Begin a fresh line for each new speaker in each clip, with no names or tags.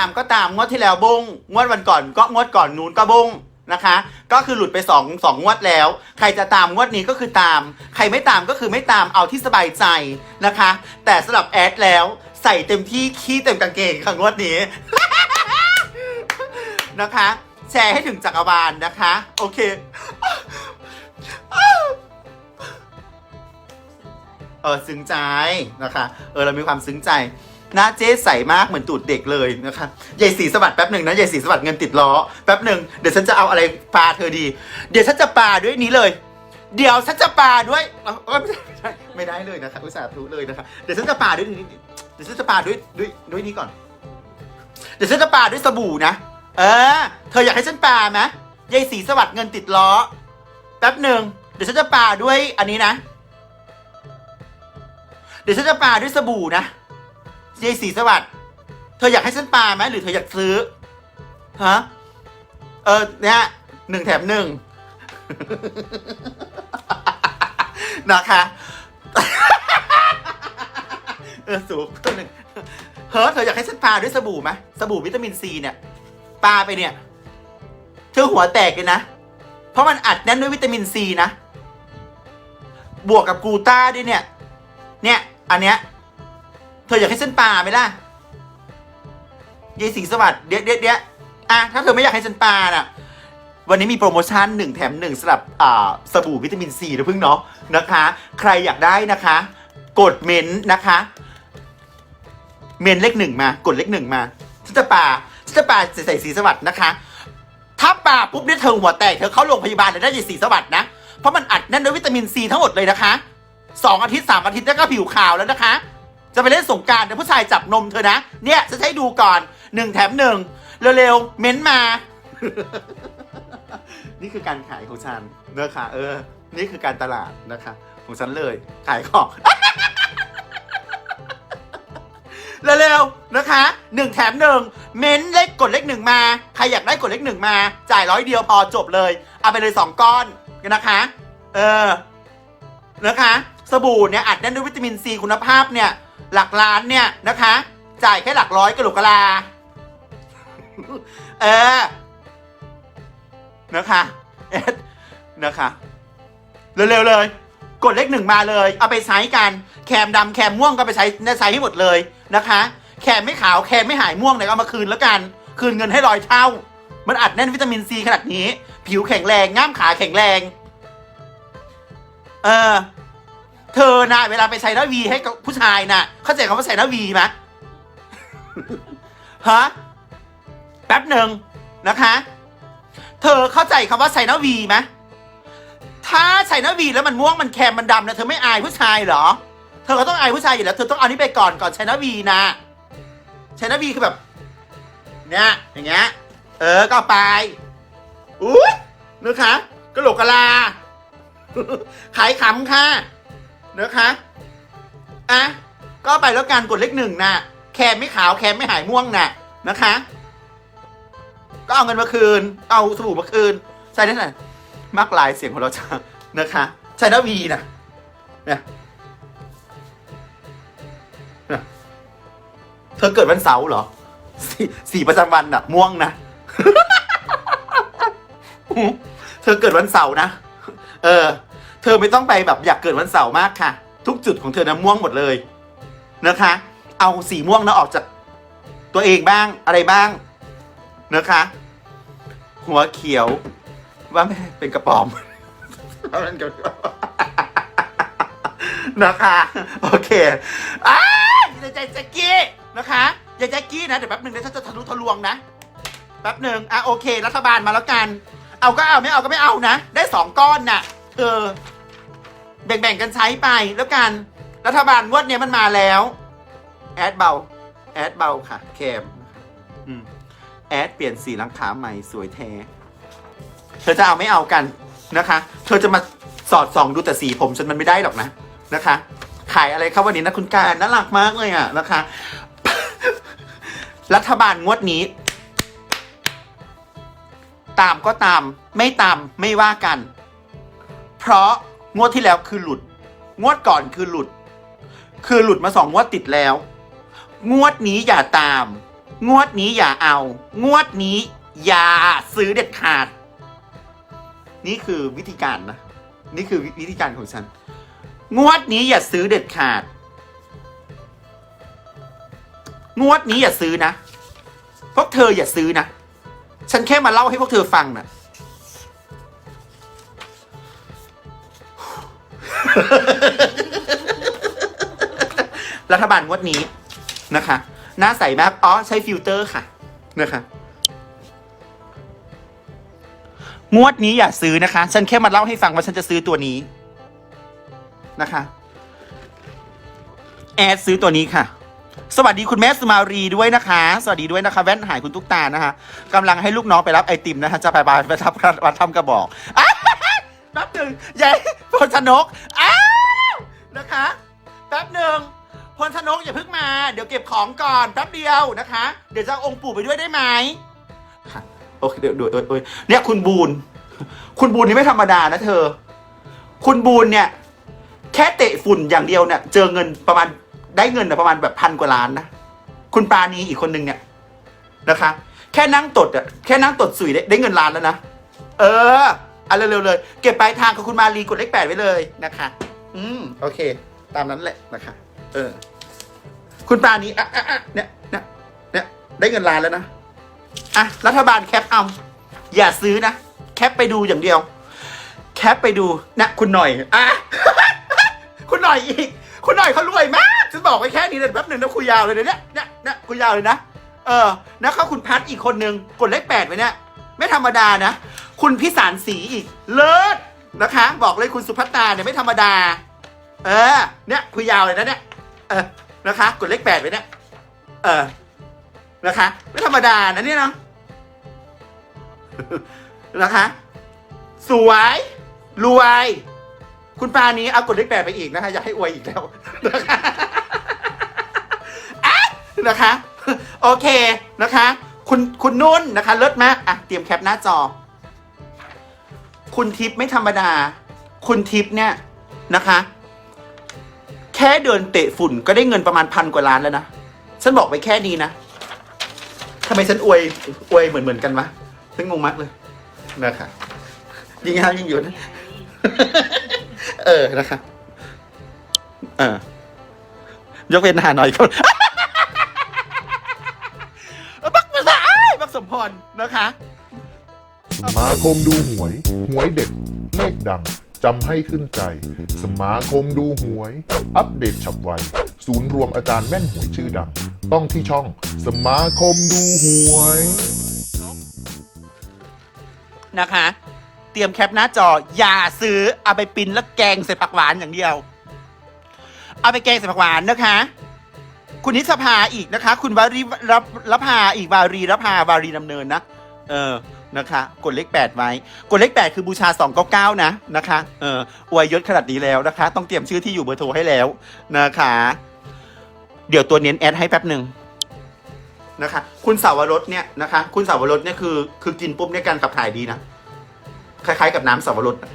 า
มก็ตามงวดที่แล้วบงงวดวันก่อนก็งวดก่อนนู้นก็บงนะคะ ก็คือหลุดไปสองสองงวดแล้ว ใครจะตามงวดนี้ก็คือตาม ใครไม่ตามก็คือไม่ตามเอาที่สบายใจนะคะ แต่สำหรับแอดแล้วใส่เต็มที่ขี้เต็มกางเกงค่ะงวดนี้ นะคะ แชร์ให้ถึงจักรวาลนะคะ โอเคเออซึ้งใจนะคะ เออเรามีความซึ้งใจ หน้าเจ๊ใสมากเหมือนตูดเด็กเลยนะคะยายสีสวัสด์แป๊บหนึ่งนะยายสีสวัสด์เงินติดล้อแป๊บหนึ่งเดี๋ยวฉันจะเอาอะไรปาเธอดี เดี๋ยวฉันจะปาด้วยนี้เลย เดี๋ยวฉันจะปาด้วยเอาเอ้ยไม่ใช่ไม่ได้เลยนะคะอุตส่าห์รู้เลยนะคะเดี๋ยวฉันจะปาด้วยนี้เดี๋ยวฉันจะปาด้วยด้วยด้วยนี้ก่อน เดี๋ยวฉันจะปาด้วยสบู่นะเออ เธออยากให้ฉันปาไหมยายสีสวัสด์เงินติดล้อแป๊บหนึ่งเดี๋ยวฉันจะปาด้วยอันนี้นะ เดี๋ยวฉันจะปาด้วยสบู่นะ ยายสีสวัสดิ์เธออยากให้ฉันปาไหมหรือเธออยากซื้อฮะเออเนี่ยหนึ่งแถมหนึ่งนะคะเออสูบตัวหนึ่งเฮ้อเธออยากให้ฉันปาด้วยสบู่ไหมสบู่วิตามินซีเนี่ยปาไปเนี่ยเธอหัวแตกเลยนะ เพราะมันอัดแน่นด้วยวิตามินซีนะ บวกกับกูต้าด้วยเนี่ย เนี่ย อันเนี้ย เธออยากให้ฉันปาไหมล่ะยายสีสวัสดิ์เดี๋ยวเดี๋ยวเดี๋ยวอะถ้าเธอไม่อยากให้ฉันปาน่ะ วันนี้มีโปรโมชั่นหนึ่งแถมหนึ่งสำหรับอ่าสบู่วิตามินซีนะพึ่งเนาะนะคะ ใครอยากได้นะคะ กดเมนต์นะคะ เมนเลขหนึ่งมากดเลขหนึ่งมาฉันจะปาฉันจะปาใส่สีสวัสดิ์นะคะ ถ้าปาปุ๊บเนี่ยเธอหัวแตกเธอเข้าโรงพยาบาลเลยนะยายสีสวัสดิ์นะเพราะมันอัดแน่นด้วยวิตามินซีทั้งหมดเลยนะคะสองอาทิตย์สามอาทิตย์แล้วก็ผิวขาวแล้วนะคะ จะไปเล่นสงกรารแต่ผู้ชายจับนมเธอนะ เนี่ยจะให้ดูก่อนหนึ่งแถมหนึ่งเร็วๆ เม้นมา นี่คือการขายของฉันเนะคะเออ นี่คือการตลาดนะคะ ของฉันเลย ขายของ เร็วๆนะคะหนึ่งแถมหนึ่งเม้นเลขกดเลขหนึ่งมา ใครอยากได้กดเลขหนึ่งมา จ่ายร้อยเดียวพอจบเลย เอาไปเลยสองก้อนนะคะ เออ นะคะ สบู่เนี่ยอัดแน่นด้วยวิตามินซีคุณภาพเนี่ย หลักล้านเนี่ยนะคะ จ่ายแค่หลักร้อยกระโหลกกะลา เออ นะคะเอ็ดนะคะ เร็วๆเลย กดเลขหนึ่งมาเลย เอาไปใช้กัน แคมดำแคมม่วงก็ไปใช้ใช้ให้หมดเลยนะคะ แคมไม่ขาวแคมไม่หายม่วงเนี่ยเอามาคืนแล้วกัน คืนเงินให้ร้อยเท่า มันอัดแน่นวิตามินซีขนาดนี้ ผิวแข็งแรงง่ามขาแข็งแรง เออ เธอนะเวลาไปใช้หน้าวีให้กับผู้ชายนะเข้าใจคำว่าใส่หน้าวีไหมฮะแป๊บหนึ่งนะคะ เธอเข้าใจคำว่าไซนาวีไหมถ้าไซนาวีแล้วมันม่วงมันแคมมันดำนะเธอไม่อายผู้ชายเหรอ เธอก็ต้องอายผู้ชายอยู่แล้วเธอต้องเอานี้ไปก่อนก่อนไซนาวีนะไซนาวีคือแบบเนี่ยอย่างเงี้ยเออก็ไปอุ้ยนะคะกระโหลกกะลาขายขำค่ะ นะคะอะก็ไปแล้วกันกดเลขหนึ่งนะแคมไม่ขาวแคมไม่หายม่วงนะนะคะ ก็เอาเงินมาคืน เอาสบู่มาคืน ใช่ได้ไหนมากลายเสียงของเราจะนะคะใช่นะวีนะเนี่ยเนี่ยเธอเกิดวันเสาร์เหรอสีสีประจำวันอะม่วงนะ เธอเกิดวันเสาร์นะ เออ เธอไม่ต้องไปแบบอยากเกิดวันเสาร์มากค่ะ ทุกจุดของเธอนะม่วงหมดเลยนะคะ เอาสีม่วงนะออกจากตัวเองบ้างอะไรบ้างนะคะ หัวเขียว ว่าไม่เป็นกระป๋อมนะคะ โอเคอ้ายยายแจ็กกี้นะคะยาแจ็กกี้นะเดี๋ยวแป๊บหนึ่งเดี๋ยวฉันจะทะลุทะลวงนะแป๊บหนึ่งอะโอเค รัฐบาลมาแล้วกัน เอาก็เอาไม่เอาก็ไม่เอานะ ได้สองก้อนน่ะ ออ แบ่งๆกันใช้ไปแล้วกัน รัฐบาลงวดเนี้ยมันมาแล้ว แอดเบา แอดเบาค่ะแคมอืมแอดเปลี่ยนสีหลังขาใหม่สวยแท้ เธอจะเอาไม่เอากันนะคะ เธอจะมาสอดส่องดูแต่สีผมฉันมันไม่ได้หรอกนะนะคะ ขายอะไรครับวันนี้นะคุณการน่ารักมากเลยอะนะคะ รัฐบาลงวดนี้ ตามก็ตาม ไม่ตามไม่ว่ากัน เพราะงวดที่แล้วคือหลุด งวดก่อนคือหลุด คือหลุดมาสองงวดติดแล้ว งวดนี้อย่าตาม งวดนี้อย่าเอา งวดนี้อย่าซื้อเด็ดขาด นี่คือวิธีการนะ นี่คือวิธีการของฉัน งวดนี้อย่าซื้อเด็ดขาด งวดนี้อย่าซื้อนะ พวกเธออย่าซื้อนะ ฉันแค่มาเล่าให้พวกเธอฟังนะ รัฐบาลงวดนี้นะคะ หน้าใสมากอ๋อ ใช้ฟิลเตอร์ค่ะนะคะงวดนี้อย่าซื้อนะคะ ฉันแค่มาเล่าให้ฟังว่าฉันจะซื้อตัวนี้นะคะ แอดซื้อตัวนี้ค่ะ สวัสดีคุณแม่สุมารีด้วยนะคะ สวัสดีด้วยนะคะ แว่นหายคุณตุ๊กตานะคะกำลังให้ลูกน้องไปรับไอติมนะคะ จะไปบานไปทำมาทำกระบอกอ แป๊บหนึ่งยายพลชนก อ้าวนะคะ แป๊บหนึ่งพลชนกอย่าเพิ่งมา เดี๋ยวเก็บของก่อนแป๊บเดียวนะคะ เดี๋ยวจะเอาองค์ปู่ไปด้วยได้ไหมค่ะโอเคเดี๋ยวเดี๋ยวเดี๋ยวเนี่ยคุณบูนคุณบูนนี่ไม่ธรรมดานะเธอ คุณบูนเนี่ย แค่เตะฝุ่นอย่างเดียวเนี่ย เจอเงินประมาณได้เงินประมาณแบบพันกว่าล้านนะ คุณปาณีอีกคนนึงเนี่ยนะคะ แค่นั่งตดอะแค่นั่งตดสุยได้ได้เงินล้านแล้วนะ เออ อาเร็วๆเลย เก็บปลายทางกับคุณมารีกดเลขแปดไว้เลยนะคะ อืมโอเค ตามนั้นแหละนะคะ เออ คุณปราณีอะอะอะเนี่ยเนี่ยเนี่ยได้เงินล้านแล้วนะอะรัฐบาลแคปเอาอย่าซื้อนะ แคปไปดูอย่างเดียว แคปไปดูนะคุณหน่อยอะ คุณหน่อยอีก คุณหน่อยเขารวยมากฉันบอกไว้แค่นี้เลยแป๊บหนึ่งนะคุยยาวเลยนะเนี่ยเนี่ยเนี่ยคุยยาวเลยนะเออนะครับคุณพัดอีกคนนึงกดเลขแปดไว้เนี่ยไม่ธรรมดานะ คุณพิสารสีอีก เลิศนะคะ บอกเลยคุณสุภัตตาเนี่ยไม่ธรรมดา เออ เนี่ยคุยยาวเลยนะเนี่ย เออ นะคะ กดเลขแปดไว้เนี่ย เออ นะคะ ไม่ธรรมดานะเนี่ยนะนะคะ สวย รวย คุณปานี้เอากดเลขแปดไปอีกนะคะ อยากให้อวยอีกแล้วนะคะอะนะคะ โอเคนะคะ คุณคุณนุ่นนะคะ เลิศมาก อะ เตรียมแคปหน้าจอ คุณทิพย์ไม่ธรรมดา คุณทิพย์เนี่ยนะคะ แค่เดินเตะฝุ่นก็ได้เงินประมาณพันกว่าล้านแล้วนะ ฉันบอกไปแค่นี้นะทำไมฉันอวยอวยเหมือนเหมือนกันวะฉันงงมากเลยนะคะยิงยาวยิงหยุดเออนะคะเออยกเว้นหาหน่อยคนบักภาษาบักสมพรนะคะ
สมาคมดูหวย หวยเด็ดเลขดังจำให้ขึ้นใจ สมาคมดูหวย อัปเดตฉับไว ศูนย์รวมอาจารย์แม่นหวยชื่อดัง ต้องที่ช่องสมาคมดูหวย
นะคะ เตรียมแคปหน้าจอ อย่าซื้อเอาไปปิ้นแล้วแกงใส่ผักหวานอย่างเดียว เอาไปแกงใส่ผักหวานนะคะ คุณนิสภาอีกนะคะ คุณวารีรับรับพาอีกวารีรับพาวารีดำเนินนะ เออ นะคะ กดเลขแปดไว้ กดเลขแปดคือบูชาสองเก้าเก้านะนะคะ เอออวยยศขนาดนี้แล้วนะคะ ต้องเตรียมชื่อที่อยู่เบอร์โทรให้แล้วนะคะ เดี๋ยวตัวเน้นแอดให้แป๊บหนึ่งนะคะ คุณสาวรสเนี่ยนะคะ คุณสาวรสเนี่ยคือ คือกินปุ๊บเนี่ยการขับถ่ายดีนะ คล้ายๆกับน้ำสับปะรดอะ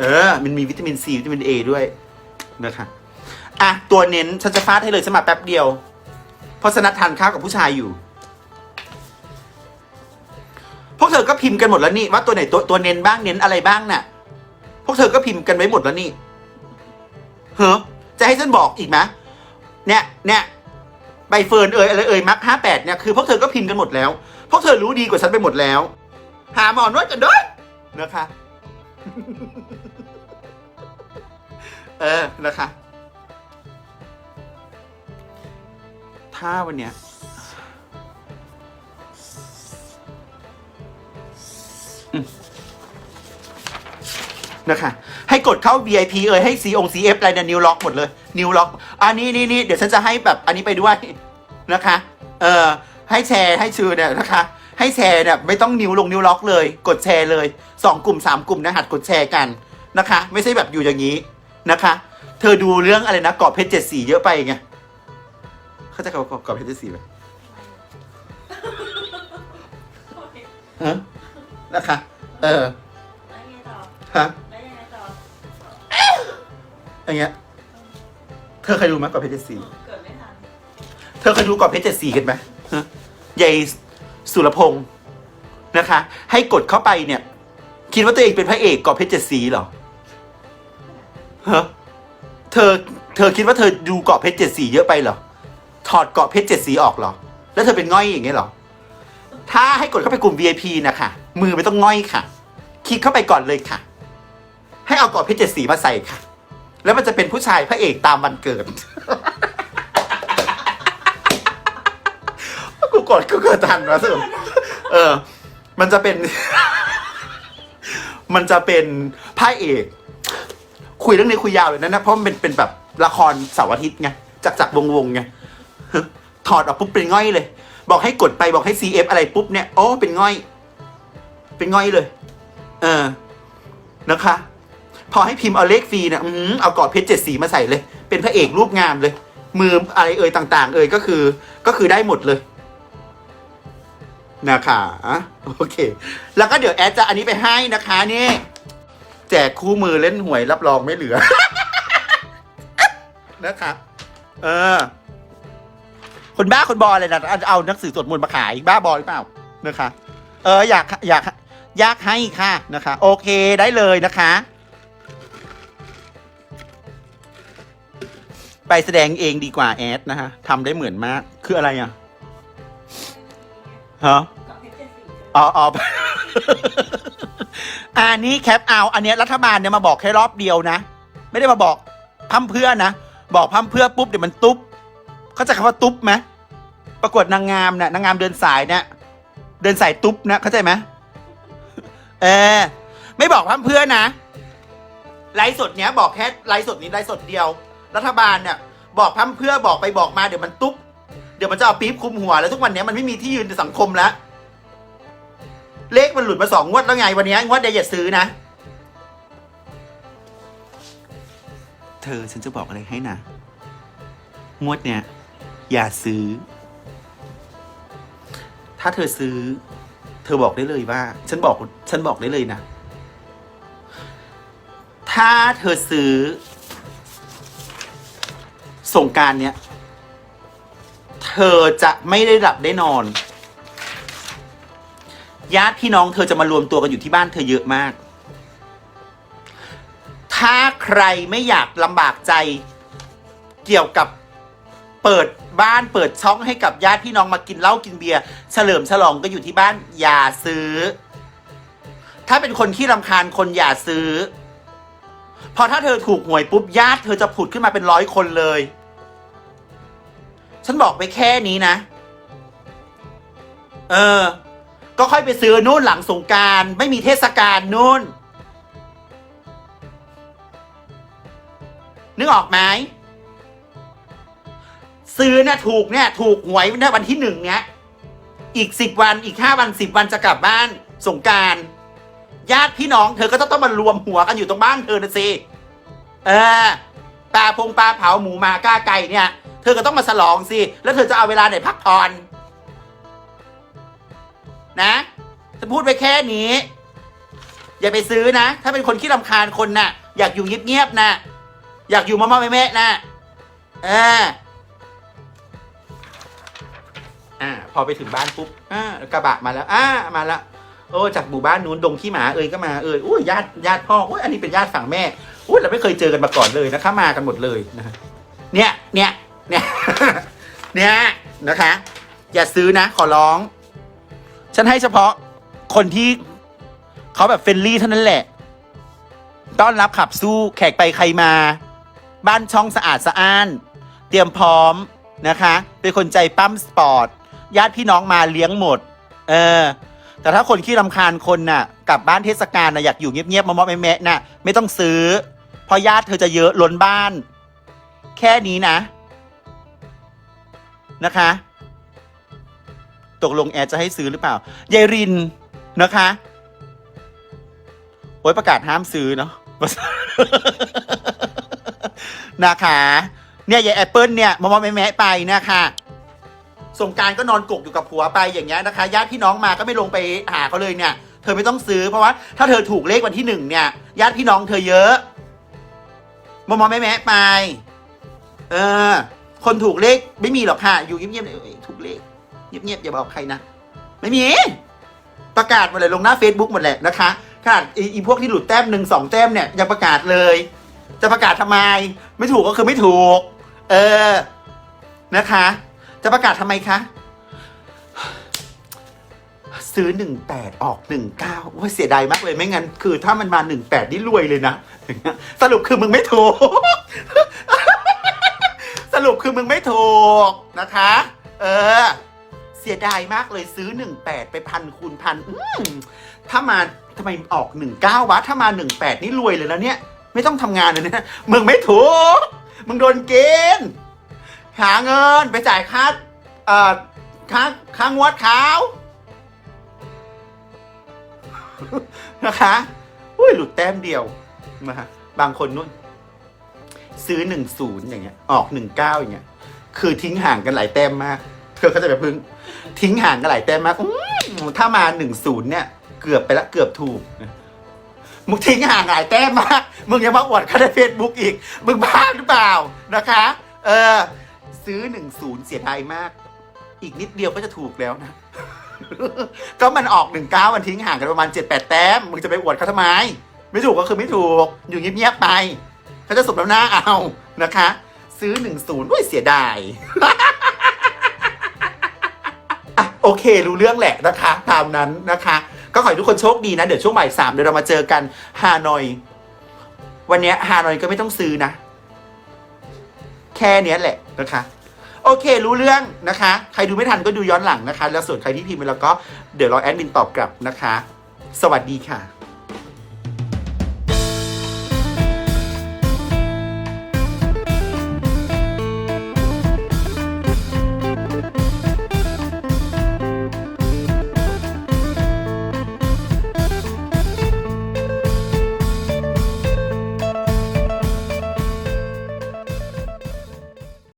เออ มันมีวิตามินซีวิตามินเอด้วยนะคะอะตัวเน้นฉันจะฟาดให้เลยสมัครแป๊บเดียว เพราะสนัดทานข้าวกับผู้ชายอยู่ พวกเธอก็พิมพ์กันหมดแล้วนี่ว่าตัวไหนตัวตัวเน้นบ้างเน้นอะไรบ้างน่ะ พวกเธอก็พิมพ์กันไว้หมดแล้วนี่เฮ้อจะให้ฉันบอกอีกไหมเนี่ยเนี่ยใบเฟิร์นเอ่ยอะไรเอ่ยมักห้าแปดเนี่ยคือพวกเธอก็พิมพ์กันหมดแล้ว พวกเธอรู้ดีกว่าฉันไปหมดแล้ว หาหมอนวดกันด้วยนะคะ เออนะคะ ถ้าวันเนี้ย นะคะให้กดเข้า VIP เอ่ยให้ C อง CF อะไรเนี่ยนิวล็อกหมดเลยนิวล็อกอันนี้นี่นี่เดี๋ยวฉันจะให้แบบอันนี้ไปด้วยนะคะเออให้ให้แชร์ให้ชื่อเนี่ยนะคะ ให้แชร์เนี่ยไม่ต้องนิ้วลงนิ้วล็อกเลย กดแชร์เลยสองกลุ่มสามกลุ่มนะหัดกดแชร์กันนะคะ ไม่ใช่แบบอยู่อย่างนี้นะคะ เธอดูเรื่องอะไรนะกรอบเพชรเจ็ดสีเยอะไปไงเขาใจะกรอบกรอบเพชรเจ็ดสีไหมฮะนะคะ เออ
แล้วไงต่อ
ฮะ
อ
ย่างเงี้ย เธอเคยดูไหมกรอบเพชรเจ็ดสี
เกิดไม่ทัน
เธอเคยดูกรอบเพชรเจ็ดสีกันไหมฮะยายสุรพงศ์นะคะ ให้กดเข้าไปเนี่ย คิดว่าตัวเองเป็นพระเอกกรอบเพชรเจ็ดสีเหรอฮะเธอเธอคิดว่าเธอดูเกาะเพชรเจ็ดสีเยอะไปเหรอ ถอดเกาะเพชรเจ็ดสีออกเหรอ แล้วเธอเป็นง่อยอย่างเงี้ยเหรอ ถ้าให้กดเข้าไปกลุ่ม VIP นะคะมือไม่ต้องง่อยค่ะ คลิกเข้าไปก่อนเลยค่ะ ให้เอาเกาะเพชรเจ็ดสีมาใส่ค่ะ แล้วมันจะเป็นผู้ชายพระเอกตามวันเกิด กูกดกูเกิดทันวะสุเออ มันจะเป็น มันจะเป็นพระเอก คุยเรื่องนี้คุยยาวเลยนะนะเพราะมันเป็นเป็นแบบละครเสาร์อาทิตย์ไงจากจากวงวงไงถอดออกปุ๊บเป็นง่อยเลย บอกให้กดไปบอกให้ CF อะไรปุ๊บเนี่ยโอ้เป็นง่อย เป็นง่อยเลย เออนะคะ พอให้พิมพ์เอาเลขฟรีเนี่ยอืมเอากอดเพชรเจ็ดสีมาใส่เลย เป็นพระเอกรูปงามเลย มืออะไรเอ่ยต่าง ๆ เอ่ยก็คือ ก็คือได้หมดเลยนะคะโอเค แล้วก็เดี๋ยวแอดจะอันนี้ไปให้นะคะนี่แจกคู่มือเล่นหวยรับรองไม่เหลือ นะคะเออ คนบ้าคนบออะไรนะเอาเอาหนังสือสวดมนต์มาขายบ้าบอหรือเปล่านะคะ เอออยากอยาก อยากให้ค่ะนะคะ โอเคได้เลยนะคะ ไปแสดงเองดีกว่าแอดนะคะทำได้เหมือนมาก คืออะไรอะฮะอ๋ออ๋อ อันนี้แคปเอา อันเนี้ยรัฐบาลเนี่ยมาบอกแค่รอบเดียวนะ ไม่ได้มาบอกพั่มเพื่อนะ บอกพั่มเพื่อปุ๊บเดี๋ยวมันตุ๊บ เขาใจะคำว่าตุ๊บไหมประกวดนางงามเนี่ยนางงามเดินสายเนี่ยเดินสายตุ๊บนะเข้าใจไหมเออไม่บอกพั่มเพื่อนะไลฟ์สดเนี้ยบอกแค่ไลฟ์สดนี้ไลฟ์สดเดียว รัฐบาลเนี่ยบอกพัมเพื่อบอกไปบอกมาเดี๋ยวมันตุ๊บเดี๋ยวมันจะเอาปี๊บคุมหัวแล้วทุกวันนี้มันไม่มีที่ยืนในสังคมแล้ว เลขมันหลุดมาสองงวดแล้วไงวันนี้งวดเดียวอย่าซื้อนะ เธอฉันจะบอกอะไรให้นะงวดเนี้ยอย่าซื้อ ถ้าเธอซื้อ เธอบอกได้เลยว่า ฉันบอก ฉันบอกได้เลยนะ ถ้าเธอซื้อ สงการเนี้ย เธอจะไม่ได้หลับได้นอน ญาติพี่น้องเธอจะมารวมตัวกันอยู่ที่บ้านเธอเยอะมาก ถ้าใครไม่อยากลำบากใจเกี่ยวกับเปิดบ้านเปิดช่องให้กับญาติพี่น้องมากินเหล้ากินเบียร์เฉลิมฉลองก็อยู่ที่บ้านอย่าซื้อ ถ้าเป็นคนที่รำคาญคนอย่าซื้อพราะถ้าเธอถูกหวยปุ๊บญาติเธอจะผุดขึ้นมาเป็นร้อยคนเลย ฉันบอกไปแค่นี้นะ เออ ก็ค่อยไปซื้อนู่นหลังสงการ ไม่มีเทศกาลนู่น นึกออกไหมซื้อเนี่ยถูกเนี่ย ถูกหวยเนี่ยวันที่หนึ่งเนี่ยอีกสิบวันอีกห้าวันสิบวันจะกลับบ้านสงการญาติพี่น้องเธอก็ต้องต้องมารวมหัวกันอยู่ตรงบ้านเธอนะสิ เออปลาพงปลาเผาหมูหมาก้าไก่เนี่ย เธอก็ต้องมาฉลองสิ แล้วเธอจะเอาเวลาไหนพักผ่อนนะจะพูดไปแค่นี้ อย่าไปซื้อนะ ถ้าเป็นคนขี้รำคาญคนน่ะ อยากอยู่เงียบๆนะอยากอยู่มาม่าแม่ๆนะเอออ่า พอไปถึงบ้านปุ๊บอ่ากระบะมาแล้วอ่ามาแล้วโอ้จากหมู่บ้านนู้นดงขี้หมาเอ่ยก็มาเอ่ยอุ้ยญาติญาติพ่ออุ้ยอันนี้เป็นญาติฝั่งแม่อุ้ยเราไม่เคยเจอกันมาก่อนเลยนะคะมากันหมดเลยนะเนี่ยเนี่ย เนี่ยนะคะ อย่าซื้อนะขอร้อง ฉันให้เฉพาะคนที่เขาแบบเฟรนลี่เท่านั้นแหละ ต้อนรับขับสู้แขกไปใครมา บ้านช่องสะอาดสะอ้าน เตรียมพร้อมนะคะ เป็นคนใจปั้มสปอร์ต ญาติพี่น้องมาเลี้ยงหมด เออ แต่ถ้าคนขี้รำคาญคนน่ะ กลับบ้านเทศกาลน่ะอยากอยู่เงียบๆมาเมาะแมะๆน่ะ ไม่ต้องซื้อ เพราะญาติเธอจะเยอะล้นบ้าน แค่นี้นะ นะคะ ตกลงแอร์จะให้ซื้อหรือเปล่ายายรินนะคะ โอ้ยประกาศห้ามซื้อเนาะนะคะ เนี่ยยายแอปเปิลเนี่ยมอมแม่แม่ไปนะคะสงการก็นอนกกอยู่กับผัวไปอย่างเงี้ยนะคะญาติพี่น้องมาก็ไม่ลงไปหาเขาเลยเนี่ย เธอไม่ต้องซื้อเพราะว่าถ้าเธอถูกเลขวันที่หนึ่งเนี่ยญาติพี่น้องเธอเยอะมอมแม่แม่ไป เออ คนถูกเลขไม่มีหรอกค่ะ อยู่เงียบๆเลยถูกเลขเงียบๆอย่าบอกใครนะ ไม่มี ประกาศหมดเลยลงหน้า Facebook หมดแหละนะคะขนาดอีอีพวกที่หลุดแต้มหนึ่งสองแต้มเนี่ยยังประกาศเลย จะประกาศทำไม ไม่ถูกก็คือไม่ถูก เออนะคะ จะประกาศทำไมคะซื้อหนึ่งแปดออกหนึ่งเก้าว่าเสียดายมากเลยไม่งั้น คือถ้ามันมาหนึ่งแปดนี่รวยเลยนะ สรุปคือมึงไม่ถูก รุปคือมึงไม่ถูกนะคะ เออ เสียดายมากเลยซื้อหนึ่งแปดไปพันคูณพันอืมถ้ามาทำไมออกหนึ่งเก้าวะถ้ามาหนึ่งแปดนี่รวยเลยแล้วเนี่ย ไม่ต้องทำงานเลยนะมึงไม่ถูก มึงโดนเกณฑ์หาเงินไปจ่ายค่าเอ่อค่าค่างวดเขานะคะ อุ้ยหลุดแต้มเดียวนะฮะบางคนนู่น ซื้อหนึ่งศูนย์อย่างเงี้ย ออกหนึ่งเก้าอย่างเงี้ย คือทิ้งห่างกันหลายแต้มมากเธอก็จะแบบพึ่ง ทิ้งห่างกันหลายแต้มมากอืมถ้ามาหนึ่งศูนย์เนี่ย เกือบไปละเกือบถูก มึงทิ้งห่างหลายแต้มมาก มึงยังมาอวดเขาในเฟซบุ๊กอีก มึงบ้าหรือเปล่านะคะ เออ ซื้อหนึ่งศูนย์เสียดายมาก อีกนิดเดียวก็จะถูกแล้วนะ ก็มันออกหนึ่งเก้ามันทิ้งห่างกันประมาณเจ็ดแปดแต้ม มึงจะไปอวดเขาทำไม ไม่ถูกก็คือไม่ถูก อยู่เงียบๆไป เขาจะสมน้ำหน้าเอานะคะ ซื้อหนึ่งศูนย์ด้วยเสียดายอะโอเค รู้เรื่องแหละนะคะ ตามนั้นนะคะ ก็ขอให้ทุกคนโชคดีนะ เดี๋ยวช่วงบ่ายสามเดี๋ยวเรามาเจอกันฮานอย วันนี้ฮานอยก็ไม่ต้องซื้อนะ แค่เนี้ยแหละนะคะโอเค รู้เรื่องนะคะ ใครดูไม่ทันก็ดูย้อนหลังนะคะ แล้วส่วนใครที่พิมพ์ไปแล้วก็เดี๋ยวรอแอดมินตอบกลับนะคะ สวัสดีค่ะ